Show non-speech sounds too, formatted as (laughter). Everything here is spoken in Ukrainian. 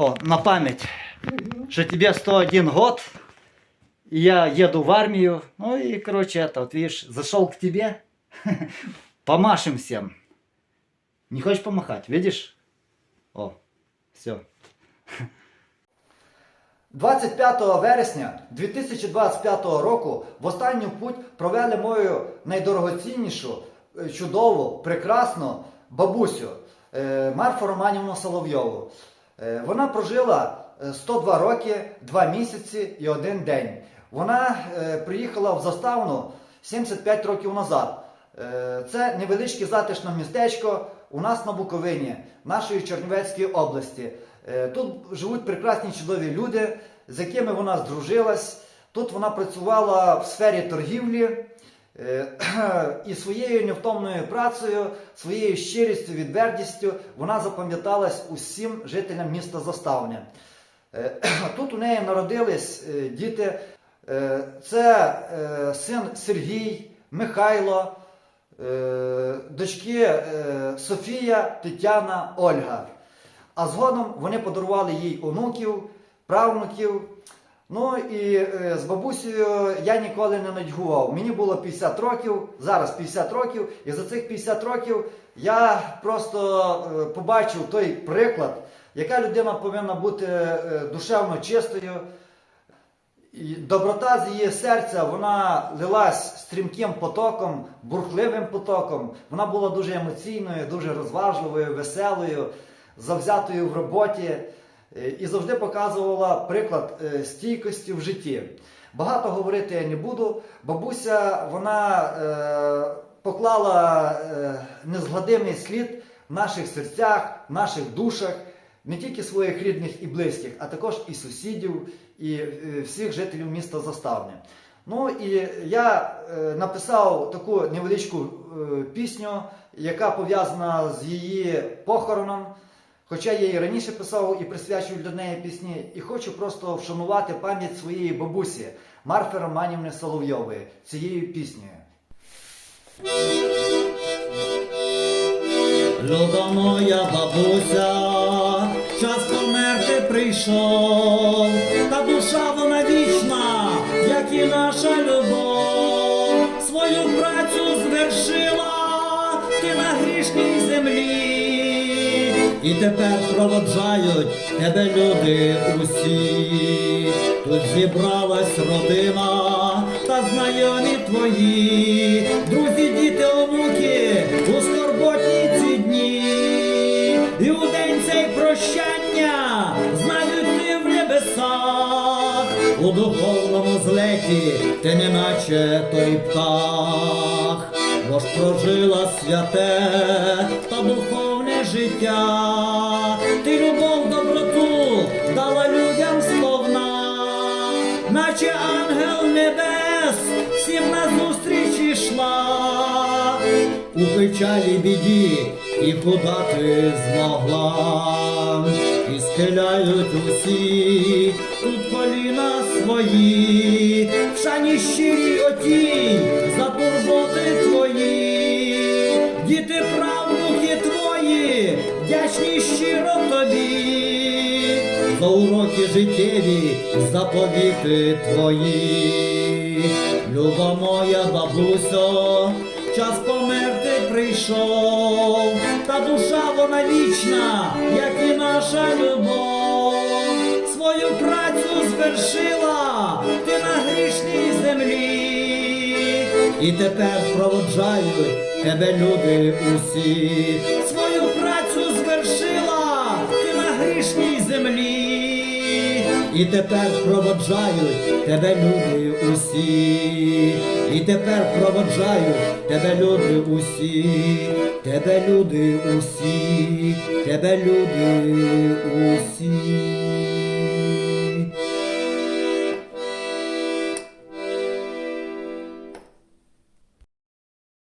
О, на память, что тебе 101 год, и я еду в армию. Ну и, короче, это, вот видишь, зашел к тебе, (laughs) помашем всем. Не хочешь помахать, видишь? О, все. 25 вересня 2025 року в останню путь провели мою найдорогоціннішу, е, чудову, прекрасну бабусю е, Марфу Романівну Соловйову. Е, Вона прожила е, 102 роки, 2 місяці і 1 день. Вона е, приїхала в заставну 75 років назад. Е, Це невеличке затишне містечко у нас на Буковині, нашої Чернівецької області. Е, Тут живуть прекрасні чудові люди, з якими вона здружилась. Тут вона працювала в сфері торгівлі е, (clears throat) і своєю невтомною працею, своєю щирістю, відвертістю вона запам'яталась усім жителям міста Заставня. Е, (clears throat) Тут у неї народились е, діти. Е, Це е, син Сергій, Михайло, е, дочки е, Софія, Тетяна, Ольга. А згодом вони подарували їй онуків, правнуків. Ну і е, з бабусею я ніколи не нудьгував. Мені було 50 років, зараз 50 років, і за цих 50 років я просто е, побачив той приклад, яка людина повинна бути е, душевно чистою. Доброта з її серця вона лилась стрімким потоком, бурхливим потоком. Вона була дуже емоційною, дуже розважливою, веселою, завзятою в роботі і завжди показувала приклад е, стійкості в житті. Багато говорити я не буду. Бабуся вона е, поклала е, незгладимий слід в наших серцях, в наших душах не тільки своїх рідних і близьких, а також і сусідів, і е, всіх жителів міста Заставне. Ну і я е, написав таку невеличку е, пісню, яка пов'язана з її похороном. Хоча я її раніше писав і присвячую для неї пісні, і хочу просто вшанувати пам'ять своєї бабусі Марфи Романівни Соловйової цією піснею. Люба моя бабуся, час померти прийшов, та душа вона вічна, як і наша любов, свою працю звершила ти на грішній землі, і тепер проводжають тебе люди усі. Тут зібралась родина та знайомі твої, друзі, діти, онуки, у скорботні ці дні, і у день цей прощання знають ти в небесах, у духовному злеті ти неначе той птах, бо ж прожила святе та духовне життя, ти любов, доброту дала людям сповна, наче ангел небес всім назустріч ішла, у печалі біді і куда ти змогла, і схиляють усі тут коліна свої, в шані щирій отій вдячні щиро тобі за уроки життєві, заповіти твої. Люба моя бабусо, час померти прийшов, та душа вона вічна, як і наша любов. Свою працю звершила ти на грішній землі. І тепер проводжають тебе люди усі. Грішній землі. І тепер проводжають тебе люди усі. І тепер проводжають тебе люди усі. Тебе люди усі. Тебе люди усі.